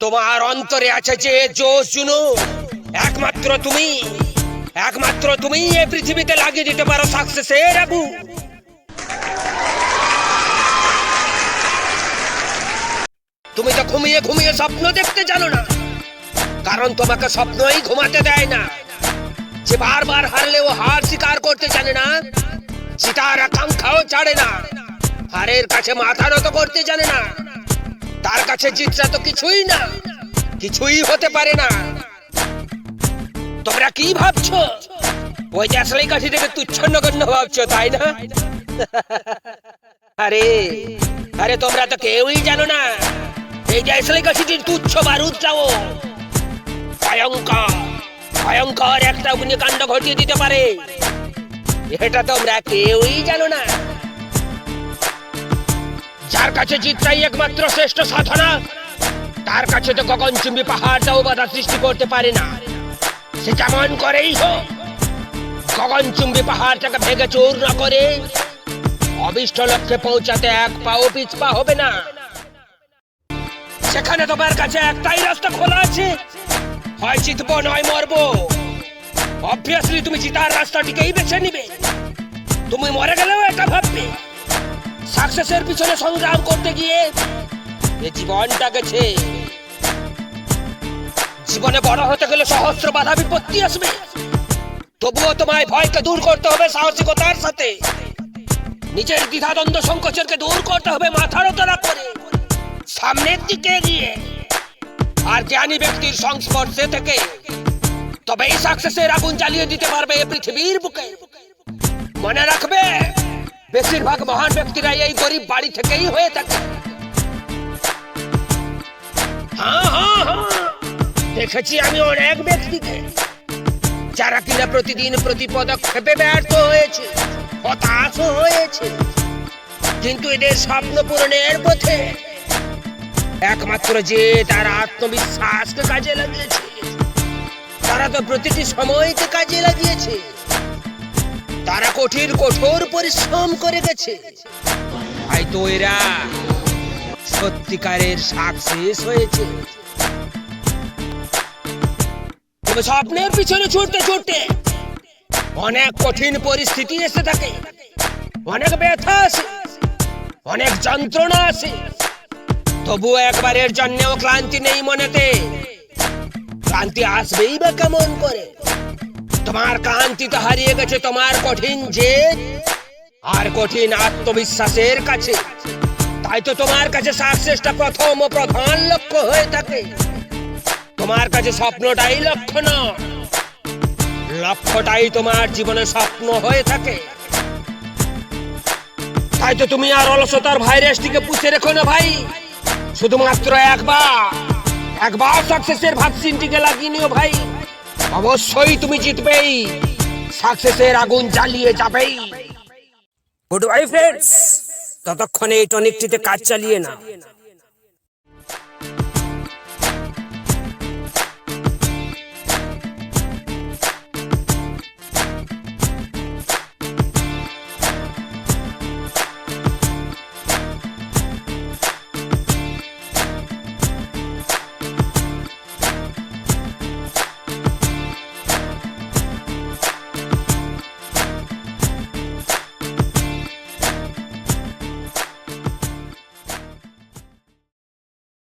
তোমার অন্তরে আছে যে জোশ, জুনু। একমাত্র তুমি একমাত্র তুমি এই পৃথিবীতে লাগিয়ে দিতে পারো সাকসেসের আগুন তুমি তো ঘুমিয়ে ঘুমিয়ে স্বপ্ন দেখতে জানো না, কারণ তোমাকে স্বপ্নই ঘুমাতে দেয় না। যে বারবার হারলেও হার স্বীকার করতে জানে না জিতার আকাঙ্ক্ষাও ছাড়ে না, হারের কাছে মাথা নত করতে জানে না। কাছে জিতটা তো কিছুই না। কিছুই হতে পারে না। তোমরা কি ভাবছ? ওই আসলে কাঠি থেকে তুচ্ছ নগণ্য ভাবছ, তাই না? আরে আরে, তোমরা তো কেউই জানো না। এই আসলে কাঠিটির তুচ্ছ বারুদটাও ভয়ঙ্কর ভয়ঙ্কর একটা অগ্নিকাণ্ড ঘটিয়ে দিতে পারে। এটা তোমরা কেউই জানো না। যার কাছে জিতটাই একমাত্র শ্রেষ্ঠ সাধনা, তার কাছে তো গগনচুম্বী পাহাড়টাও বাধা সৃষ্টি করতে পারে না। সে যেমন করেই হোক গগনচুম্বী পাহাড়টাকে ভেঙে চোর চূর্ণ করে, অবিষ্ট লক্ষ্যে পৌঁছাতে এক পাও পিছপা হবে না। সেখানে তোমার কাছে একটাই রাস্তা খোলা আছে, হয় জিতবো, নয় মরবো। অবভিয়াসলি তুমি জিতার রাস্তাটিকেই বেছে নিবে। তুমি মরে গেলেও এটা ভাববে। সাকসেসের পিছনে সংগ্রাম করতে গিয়ে এ জীবনটা গেছে। জীবনে বড় হতে গেলে সহস্র বাধা বিপত্তি আসবে। তবুও তোমায় ভয়কে দূর করতে হবে সাহসিকতার সাথে। নিজের দ্বিধাদ্বন্দ্ব সংকোচনকে দূর করতে হবে মাথার ওতরা করে। সামনের দিকে গিয়ে আর জ্ঞানী ব্যক্তির সংস্পর্শে থেকে তবেই সাকসেসের আগুন জ্বালিয়ে দিতে পারবে পৃথিবীর বুকে। মনে রাখবে? বেশিরভাগ মহান ব্যক্তিরা এই গরিব বাড়ি থেকেই হয়ে থাকে। হ্যাঁ হ্যাঁ হ্যাঁ। দেখেছি আমি অনেক ব্যক্তিকে, যারা কিনা প্রতিদিন প্রতি পদক্ষেপে ব্যর্থ হয়েছে, হতাশ হয়েছে। কিন্তু এদের স্বপ্ন পূরণের পথে একমাত্র যে তার আত্মবিশ্বাসকে কাজে লাগিয়েছে, তারা তো প্রতিটি সময়কে কাজে লাগিয়েছে। তারা কঠিন, কঠোর পরিশ্রম করে গেছে। হয়তো এরা সত্যিকারের সাকসেস হয়েছে। স্বপ্নের পিছনে ছুটতে ছুটতে অনেক কঠিন পরিস্থিতি এসে থাকে। অনেক ব্যথা আসে, অনেক যন্ত্রণা আসে। তবু একবারের জন্যেও ক্লান্তি নেই মনেতে। ক্লান্তি আসবেই বা কেমন করে? তোমার ক্লান্তি তো হারিয়ে গেছে, তোমার কঠিন জেদ আর কঠিন আত্মবিশ্বাসের কাছে। তাই তো তোমার কাছে সাকসেসটা প্রথম ও প্রধান লক্ষ্য হয়ে থাকে। তোমার কাছে স্বপ্নটাই লক্ষ্য নয় লক্ষ্যটাই তোমার জীবনে স্বপ্ন হয়ে থাকে। তাই তো তুমি আর অলসতার ভাইরাসটিকে পুষে রেখো না ভাই। শুধুমাত্র একবার একবার সাকসেসের ভ্যাকসিনটিকে লাগিয়ে নিও ভাই। অবশ্যই তুমি জিতবেই। সাকসেসের আগুন জ্বালিয়ে যাবেই। গুড বাই ফ্রেন্ডস ততক্ষণে এই টনিকটিতে কাজ চালিয়ে না